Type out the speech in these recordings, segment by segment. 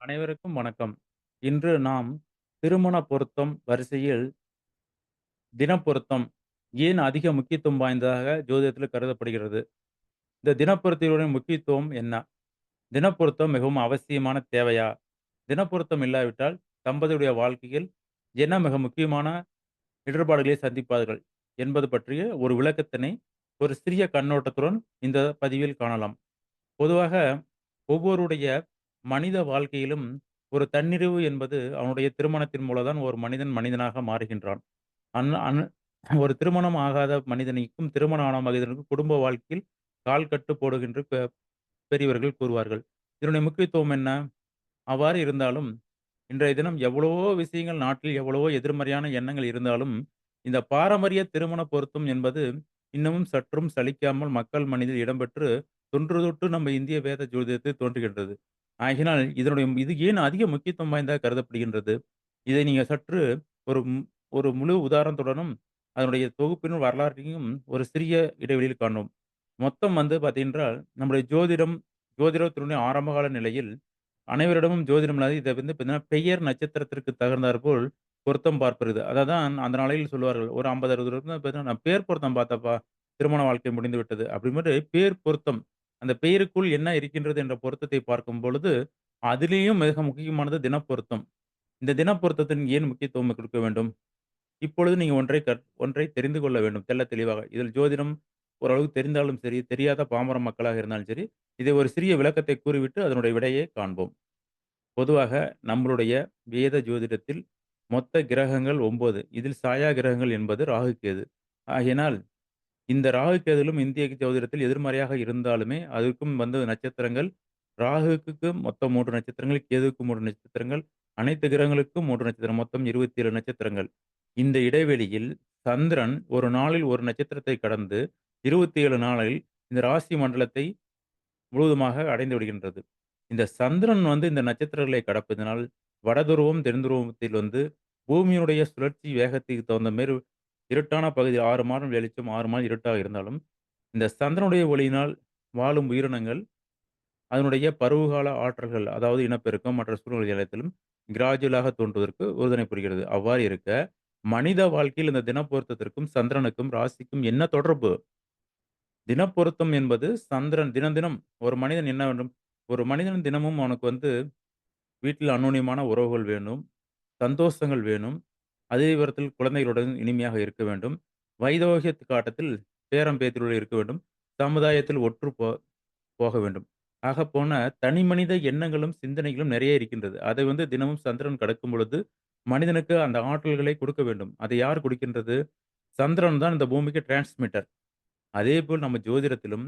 அனைவருக்கும் வணக்கம். இன்று நாம் திருமண பொருத்தம் வரிசையில் தினப்பொருத்தம் ஏன் அதிக முக்கியத்துவம் வாய்ந்ததாக ஜோதிடத்தில் கருதப்படுகிறது? இந்த தினப்பொருத்தினுடைய முக்கியத்துவம் என்ன? தினப்பொருத்தம் மிகவும் அவசியமான தேவையா? தினப்பொருத்தம் இல்லாவிட்டால் தம்பதியுடைய வாழ்க்கையில் என்ன மிக முக்கியமான இடர்பாடுகளை சந்திப்பார்கள்? என்பது பற்றிய ஒரு விளக்கத்தினை ஒரு சிறிய கண்ணோட்டத்துடன் இந்த பதிவில் காணலாம். பொதுவாக ஒவ்வொருடைய மனித வாழ்க்கையிலும் ஒரு தன்னிறைவு என்பது அவனுடைய திருமணத்தின் மூலம் தான் ஒரு மனிதன் மனிதனாக மாறுகின்றான். அன் அன் ஒரு திருமணம் ஆகாத மனிதனுக்கும், திருமணம் ஆன மனிதனுக்கும் குடும்ப வாழ்க்கையில் கால் கட்டு போடுகின்ற பெ பெரியவர்கள் கூறுவார்கள். இதனுடைய முக்கியத்துவம் என்ன? அவ்வாறு இருந்தாலும், இன்றைய தினம் எவ்வளவோ விஷயங்கள் நாட்டில் எவ்வளவோ எதிர்மறையான எண்ணங்கள் இருந்தாலும், இந்த பாரம்பரிய திருமண பொருத்தம் என்பது இன்னமும் சற்றும் சலிக்காமல் மக்கள் மனதில் இடம்பெற்று தொன்று தொட்டு நம்ம இந்திய வேத ஜோதிடத்தில் தோன்றுகின்றது. ஆகினால் இதனுடைய இது ஏன் அதிக முக்கியத்துவம் வாய்ந்ததாக கருதப்படுகின்றது? இதை நீங்கள் சற்று ஒரு ஒரு முழு உதாரணத்துடனும், அதனுடைய தொகுப்பின் வரலாற்றையும் ஒரு சிறிய இடைவெளியில் காணும் மொத்தம் வந்து பார்த்தீங்கன்றால், நம்முடைய ஜோதிடம், ஜோதிடத்தினுடைய ஆரம்பகால நிலையில் அனைவரிடமும் ஜோதிடம் இல்லாத இதை வந்து பார்த்தீங்கன்னா, பெயர் நட்சத்திரத்திற்கு தகுந்தாற்போல் பொருத்தம் பார்ப்பது. அததான் அந்த நாளையில் சொல்லுவார்கள். ஒரு 50, 60 வருடம் பார்த்தீங்கன்னா, "நான் பேர் பொருத்தம் பார்த்தப்பா, திருமண வாழ்க்கை முடிந்து விட்டது." அப்படின்ட்டு பேர் பொருத்தம். அந்த பெயருக்குள் என்ன இருக்கின்றது என்ற பொருத்தத்தை பார்க்கும் பொழுது, அதிலேயும் மிக முக்கியமானது தினப்பொருத்தம். இந்த தினப்பொருத்தத்தின் ஏன் முக்கியத்துவம் கொடுக்க வேண்டும்? இப்பொழுது நீங்க ஒன்றை கற் ஒன்றை தெரிந்து கொள்ள வேண்டும் தெல்ல தெளிவாக. இதில் ஜோதிடம் ஓரளவுக்கு தெரிந்தாலும் சரி, தெரியாத பாமர மக்களாக இருந்தாலும் சரி, இதை ஒரு சிறிய விளக்கத்தை கூறிவிட்டு அதனுடைய விடையை காண்போம். பொதுவாக நம்மளுடைய வேத ஜோதிடத்தில் மொத்த கிரகங்கள் ஒன்பது இதில் சாயா கிரகங்கள் என்பது ராகு, கேது. ஆகையினால் இந்த ராகு, கேதுலும் இந்திய ஜோதிடத்தில் எதிர்மறையாக இருந்தாலுமே, அதற்கும் வந்து நட்சத்திரங்கள் ராகுவுக்கு மொத்தம் மூன்று நட்சத்திரங்கள், கேதுவுக்கு மூன்று நட்சத்திரங்கள், அனைத்து கிரகங்களுக்கும் மூன்று நட்சத்திரம். மொத்தம் 27 நட்சத்திரங்கள். இந்த இடைவெளியில் சந்திரன் ஒரு நாளில் ஒரு நட்சத்திரத்தை கடந்து 27 நாளில் இந்த ராசி மண்டலத்தை முழுவதுமாக அடைந்து விடுகின்றது. இந்த சந்திரன் வந்து இந்த நட்சத்திரங்களை கடப்பதனால், வடதுருவம், தென்துருவத்தில் வந்து பூமியினுடைய சுழற்சி வேகத்துக்கு தகுந்த மாரி இருட்டான பகுதி ஆறு மாதம் வெளிச்சம், ஆறு மாதம் இருட்டாக இருந்தாலும், இந்த சந்திரனுடைய ஒளியினால் வாழும் உயிரினங்கள், அதனுடைய பருவகால ஆற்றல்கள், அதாவது இனப்பெருக்கம் மற்ற சூழ்நிலை நிலையத்திலும் கிராஜுவலாக தோன்றுவதற்கு உறுதுணை புரிகிறது. அவ்வாறு இருக்க, மனித வாழ்க்கையில் இந்த தினப்பொருத்தத்திற்கும், சந்திரனுக்கும், ராசிக்கும் என்ன தொடர்பு? தினப்பொருத்தம் என்பது சந்திரன் தினம் தினம் ஒரு மனிதன் என்ன வேண்டும்? ஒரு மனிதன் தினமும் அவனுக்கு வந்து வீட்டில் அந்யோன்யமான உறவுகள் வேணும். சந்தோஷங்கள் வேணும். அதே நேரத்தில் குழந்தைகளுடன் இனிமையாக இருக்க வேண்டும். வைதோகிய காட்டத்தில் பேரம் பேத்தியுடன் இருக்க வேண்டும். சமுதாயத்தில் ஒற்று போ போக வேண்டும். ஆகப் போன தனி மனித எண்ணங்களும், சிந்தனைகளும் நிறைய இருக்கின்றது. அதை வந்து தினமும் சந்திரன் கடக்கும் பொழுது, மனிதனுக்கு அந்த ஆற்றல்களை கொடுக்க வேண்டும். அதை யார் கொடுக்கின்றது? சந்திரன் தான் இந்த பூமிக்கு டிரான்ஸ்மிட்டர். அதேபோல் நம்ம ஜோதிடத்திலும்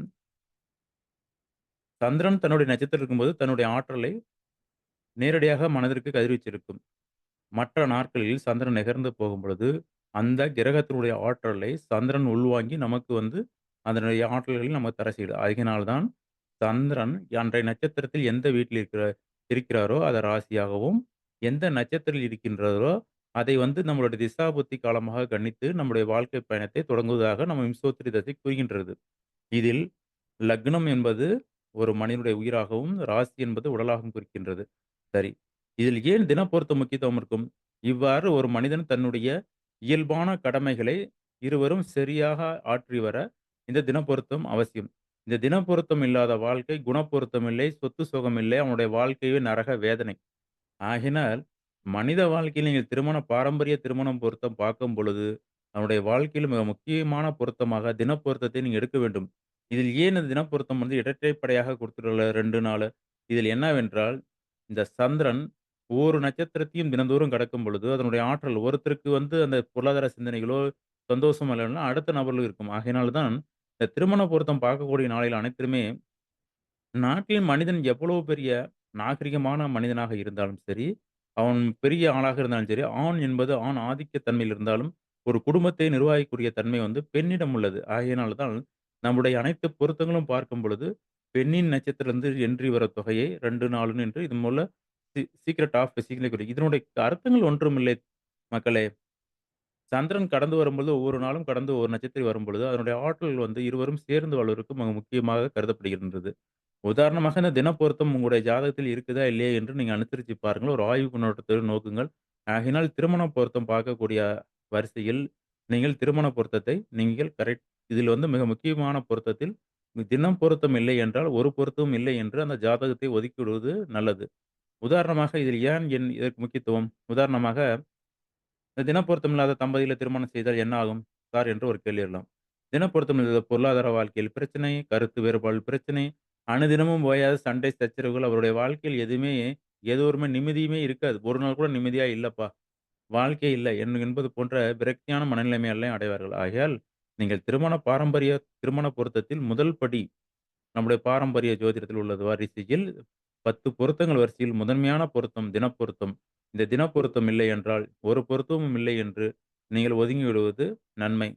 சந்திரன் தன்னுடைய நட்சத்திரம் இருக்கும்போது, தன்னுடைய ஆற்றலை நேரடியாக மனதிற்கு கதிர்வீச்சிருக்கும். மற்ற நாட்களில் சந்திரன் நிகர்ந்து போகும்பொழுது, அந்த கிரகத்தினுடைய ஆற்றலை சந்திரன் உள்வாங்கி நமக்கு வந்து அதனுடைய ஆற்றல்களை நமக்கு தர செய்யுது. ஆகையினால் தான் சந்திரன் அன்றைய நட்சத்திரத்தில் எந்த வீட்டில் இருக்கிற இருக்கிறாரோ, அதை ராசியாகவும், எந்த நட்சத்திரத்தில் இருக்கின்றதோ, அதை வந்து நம்மளுடைய திசாபுத்தி காலமாக கணித்து, நம்முடைய வாழ்க்கை பயணத்தை தொடங்குவதாக நம்ம விம்சோத்தரி தசை கூறுகின்றது. இதில் லக்னம் என்பது ஒரு மனிதனுடைய உயிராகவும், ராசி என்பது உடலாகவும் குறிக்கின்றது. சரி. இதில் ஏன் தினப்பொருத்த முக்கியத்துவம் இருக்கும்? இவ்வாறு ஒரு மனிதன் தன்னுடைய இயல்பான கடமைகளை இருவரும் சரியாக ஆற்றி வர, இந்த தினப்பொருத்தம் அவசியம். இந்த தினப்பொருத்தம் இல்லாத வாழ்க்கை, குணப்பொருத்தம் இல்லை, சொத்து சுகம் இல்லை, அவனுடைய வாழ்க்கையே நரக வேதனை. ஆகினால், மனித வாழ்க்கையில் நீங்கள் திருமண பாரம்பரிய திருமணம் பொருத்தம் பார்க்கும் பொழுது, அவனுடைய வாழ்க்கையில் மிக முக்கியமான பொருத்தமாக தினப்பொருத்தத்தை நீங்கள் எடுக்க வேண்டும். இதில் ஏன் இந்த தினப்பொருத்தம் வந்து இரட்டைப்படையாக கொடுத்துள்ள ரெண்டு நாள் இதில் என்னவென்றால், இந்த சந்திரன் ஒவ்வொரு நட்சத்திரத்தையும் தினந்தோறும் கடக்கும் பொழுது, அதனுடைய ஆற்றல் ஒருத்தருக்கு வந்து அந்த பொருளாதார சிந்தனைகளோ, சந்தோஷம் இல்லன்னா, அடுத்த நபர்களுக்கு இருக்கும். ஆகையினால தான், இந்த திருமண பொருத்தம் பார்க்கக்கூடிய நாளில் அனைத்திலுமே, நாட்டில் மனிதன் எவ்வளவு பெரிய நாகரிகமான மனிதனாக இருந்தாலும் சரி, அவன் பெரிய ஆளாக இருந்தாலும் சரி, ஆண் என்பது ஆண் ஆதிக்க தன்மையில் இருந்தாலும், ஒரு குடும்பத்தை நிர்வகிக்கக்கூடிய தன்மை வந்து பெண்ணிடம் உள்ளது. ஆகையினால் தான், நம்முடைய அனைத்து பொருத்தங்களும் பார்க்கும் பொழுது, பெண்ணின் நட்சத்திரத்திலிருந்து என்றி வர தொகையை 2 நாளுன்னு என்று இது மூல சி சீக்ரெட் ஆஃப் சிக்னிஃபிகன்ட் இதனுடைய அர்த்தங்கள் ஒன்றுமில்லை மக்களே. சந்திரன் கடந்து வரும்பொழுது, ஒவ்வொரு நாளும் கடந்து ஒரு நட்சத்திரம் வரும்பொழுது, அதனுடைய ஆற்றல் வந்து இருவரும் சேர்ந்து வாழ்வதற்கு மிக முக்கியமாக கருதப்படுகின்றது. உதாரணமாக இந்த தினப்பொருத்தம் உங்களுடைய ஜாதகத்தில் இருக்குதா? இல்லையா? என்று நீங்க அனுசரிச்சு பாருங்கள். ஒரு ஆய்வு கண்ணோட்டத்தில் நோக்குங்கள். ஆகையினால் திருமண பொருத்தம் பார்க்கக்கூடிய வரிசையில் நீங்கள் திருமண பொருத்தத்தை நீங்கள் கரெக்ட் இதில் வந்து மிக முக்கியமான பொருத்தத்தில் தினம் பொருத்தம் இல்லை என்றால், ஒரு பொருத்தமும் இல்லை என்று அந்த ஜாதகத்தை ஒதுக்கிவிடுவது நல்லது. உதாரணமாக இதில் ஏன் என் இதற்கு முக்கியத்துவம்? உதாரணமாக இந்த தினப்பொருத்தம் இல்லாத தம்பதிகளை திருமணம் செய்தால் என்ன ஆகும்? சார் என்று ஒரு கேள்வி எழலாம். தினப்பொருத்தம் இல்லாத பொருளாதார வாழ்க்கையில் பிரச்சனை, கருத்து வேறுபாடு பிரச்சனை, அனுதினமும் ஓயாத சண்டை, சச்சரவுகள் அவருடைய வாழ்க்கையில் எதுவுமே எதுவுமே நிம்மதியுமே இருக்காது. ஒரு நாள் கூட நிம்மதியா இல்லப்பா, வாழ்க்கை இல்லை என் என்பது போன்ற விரக்தியான மனநிலைமையெல்லாம் அடைவார்கள். ஆகையால் நீங்கள் திருமண பாரம்பரிய திருமண பொருத்தத்தில் முதல் படி நம்முடைய பாரம்பரிய ஜோதிடத்தில் உள்ளது வரிசையில் 10 பொருத்தங்கள் வரிசையில் முதன்மையான பொருத்தம் தினப்பொருத்தம். இந்த தினப்பொருத்தம் இல்லை என்றால், ஒரு பொருத்தமும் இல்லை என்று நீங்கள் ஒதுங்கி விடுவது நன்மை.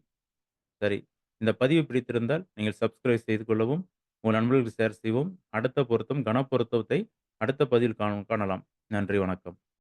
சரி. இந்த பதிவு பிடித்திருந்தால் நீங்கள் சப்ஸ்கிரைப் செய்து கொள்ளவும், உங்கள் நண்பர்களுக்கு ஷேர் செய்யவும். அடுத்த பொருத்தம் கனப்பொருத்தத்தை அடுத்த பதிவில் காண காணலாம். நன்றி, வணக்கம்.